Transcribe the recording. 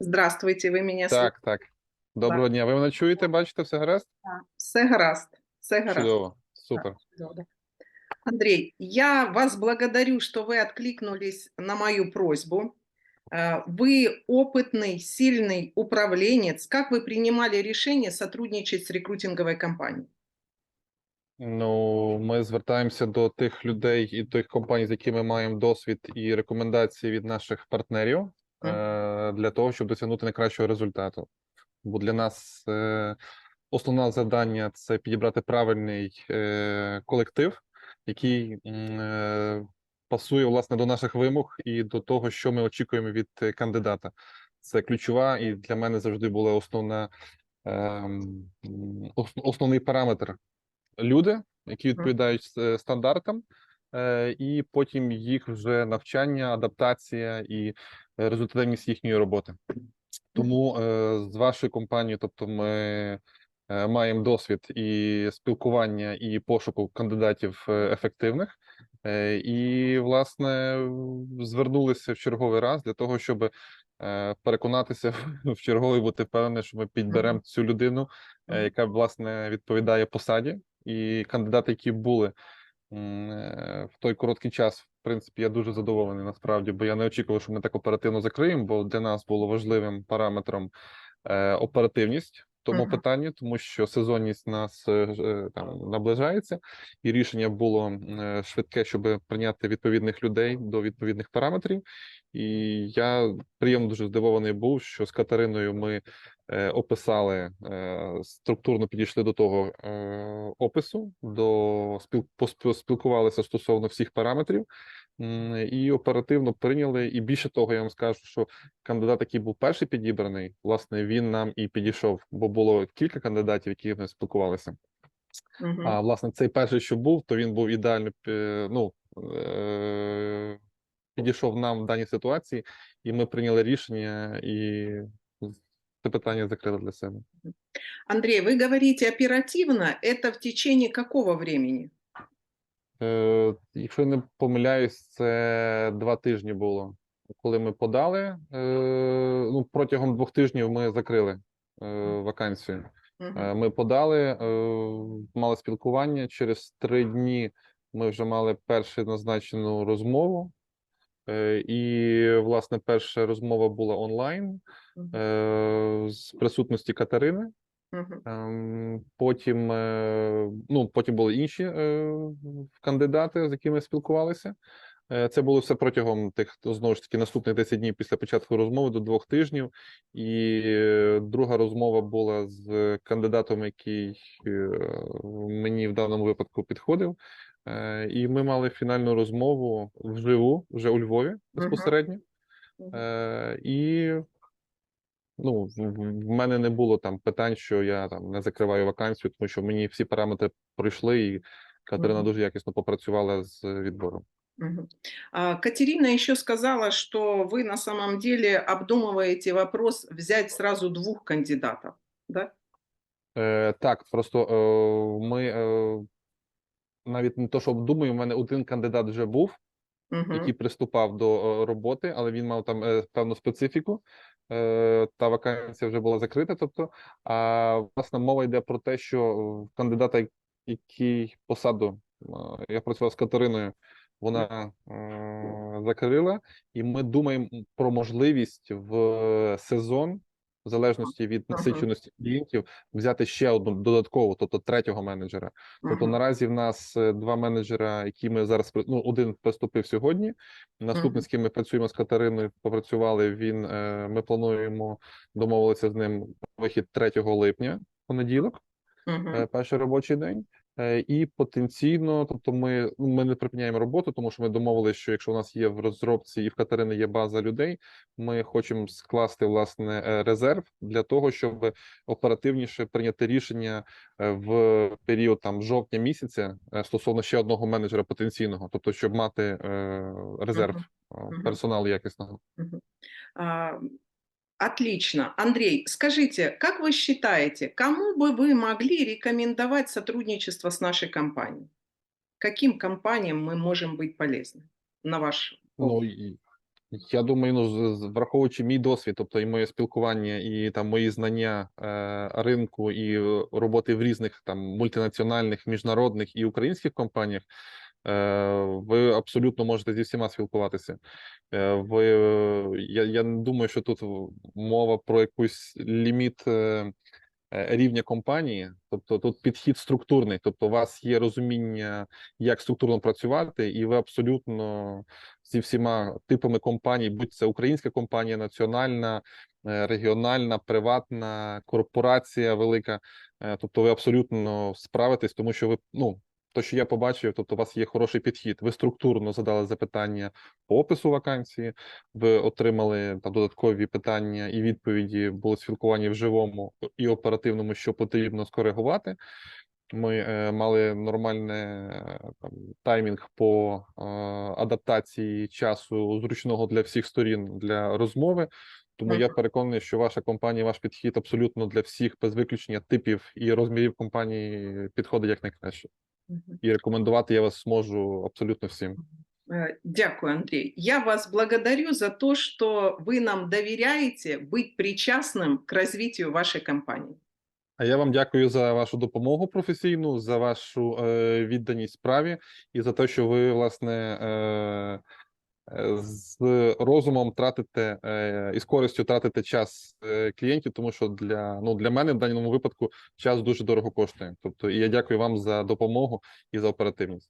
Здравствуйте, ви мене слухаєте? Так, так. Доброго дня. Ви мене чуєте, бачите, все гаразд? Все гаразд, все гаразд. Чудово, супер. Чудово. Андрей, я вас благодарю, что вы откликнулись на мою просьбу. Э, Вы опытный, сильный управленец. Как вы принимали решение сотрудничать с рекрутинговой компанией? Ну, ми звертаємося до тих людей і тих компаній, з якими маємо досвід і рекомендації від наших партнерів е, для того, щоб досягнути найкращого результату. Бо для нас е, основне завдання це підібрати правильний е, колектив, який е, пасує власне до наших вимог і до того, що ми очікуємо від е, кандидата. Це ключова і для мене завжди була основна ем, основний параметр. Люди, які відповідають е, стандартам, е, і потім їх вже навчання, адаптація і е, результативність їхньої роботи. Тому е, з вашою компанією, тобто, ми е, маємо досвід і спілкування, і пошуку кандидатів е, ефективних, і власне звернулися в черговий раз для того, щоб переконатися в черговий, бути впевнений, що ми підберемо цю людину, яка власне відповідає посаді, і кандидати, які були в той короткий час, принципі, я дуже задоволений насправді, бо я не очікував, що ми так оперативно закриємо, бо для нас було важливим параметром е, оперативність в тому Мгм. питанні, тому що сезонність нас е, е, там наближається, і рішення було е, швидке, щоб прийняти відповідних людей до відповідних параметрів. І я приємно дуже здивований був, що з Катериною ми е, описали е, структурно підійшли до того е, опису, до спіл, поспіл- спілкувалися стосовно всіх параметрів і оперативно прийняли. І більше того, я вам скажу, що кандидат, який був перший підібраний, власне, він нам і підійшов, бо було кілька кандидатів, які ми спілкувалися. Мгм. А власне, цей перший, що був, то він був ідеально е, ну, е, підійшов нам в даній ситуації, і ми прийняли рішення і це питання закрили для себе. Андрей, вы говорите оперативно. Это в течение какого времени? Е, якщо не помиляюсь, це два тижні було. Коли ми подали, е, ну протягом двох тижнів ми закрили е, вакансію. Е, Ми подали, е, мали спілкування. Через три дні ми вже мали першу назначену розмову. І, власне, перша розмова була онлайн е, з присутності Катерини. Ем, Потім, е, ну, потім були інші е, кандидати, з якими спілкувалися. Е, Це було все протягом тих знову ж таки наступних 10 днів після початку розмови до двох тижнів. І друга розмова була з кандидатом, який мені в даному випадку підходив. І ми мали фінальну розмову вживу, вже у Львові безпосередньо. Мгм. Е, І ну, в, в- в мене не було там питань, що я там не закриваю вакансію, тому що мені всі параметри пройшли, і Катерина Мгм. дуже якісно попрацювала з відбором. Катерина еще сказала, что вы на самом деле обдумываете вопрос взять сразу двух кандидатов, да? Е, так, просто е, ми е, навіть не то, що обдумуємо, у мене один кандидат вже був, Мгм. який приступав до е, роботи, але він мав там е, певну специфіку. Е, та вакансія вже була закрита. Тобто, а власне мова йде про те, що кандидата, який посаду я працював з Катериною, вона закрила, і ми думаємо про можливість в сезон, в залежності від насиченості клієнтів, взяти ще одну додаткову, тобто третього менеджера. Тобто наразі в нас е, два менеджера, які ми зараз ну, один приступив сьогодні. Наступний, з ким ми працюємо з Катериною, попрацювали. Він е, ми плануємо домовилися з ним вихід 3 липня, понеділок, е, перший робочий день. Е, І потенційно, тобто, ми, ну, ми не припиняємо роботу, тому що ми домовилися, що якщо у нас є в розробці і в Катерини є база людей, ми хочемо скласти власне е, резерв для того, щоб оперативніше прийняти рішення е, в період там жовтня місяця стосовно ще одного менеджера потенційного, тобто, щоб мати резерв персоналу якісного. Мгм. А, Отлично. Андрей, скажите, как вы считаете, кому бы вы могли рекомендовать сотрудничество с нашей компанией? Каким компаниям мы можем быть полезны, на ваш Ну опыт? і Я думаю, ну з- з- враховуючи мій досвід, тобто і моє спілкування, і там мої знання е, ринку і е, роботи в різних там мультинаціональних, міжнародних і українських компаніях, е, ви абсолютно можете зі всіма спілкуватися. Е, ви е, я, я не думаю, що тут мова про якийсь ліміт. Е, е, Рівня компанії, тобто тут підхід структурний, тобто у вас є розуміння, як структурно працювати, і ви абсолютно зі всіма типами компаній, будь це українська компанія, національна, е, регіональна, приватна, корпорація велика. е, Тобто, ви абсолютно справитесь, тому що ви ну. То, що я побачив, тобто у вас є хороший підхід. Ви структурно задали запитання по опису вакансії, ви отримали там додаткові питання і відповіді, були спілкування в живому і оперативному, що потрібно скоригувати. Ми е, мали нормальний е, там, таймінг по е, адаптації часу зручного для всіх сторін для розмови. Тому я переконаний, що ваша компанія, ваш підхід абсолютно для всіх без виключення типів і розмірів компанії підходить як найкраще Мгм. І рекомендувати я вас зможу абсолютно всім. Э, Дякую, Андрей. Я вас благодарю за то, что вы нам доверяете быть причастным к развитию вашей компании. А я вам дякую за вашу допомогу професійну, за вашу е, відданість справі і за те, що ви власне е, е, з розумом тратите е, і з користю тратите час е, клієнтів, тому що для ну для мене в даному випадку час дуже дорого коштує. Тобто, і я дякую вам за допомогу і за оперативність.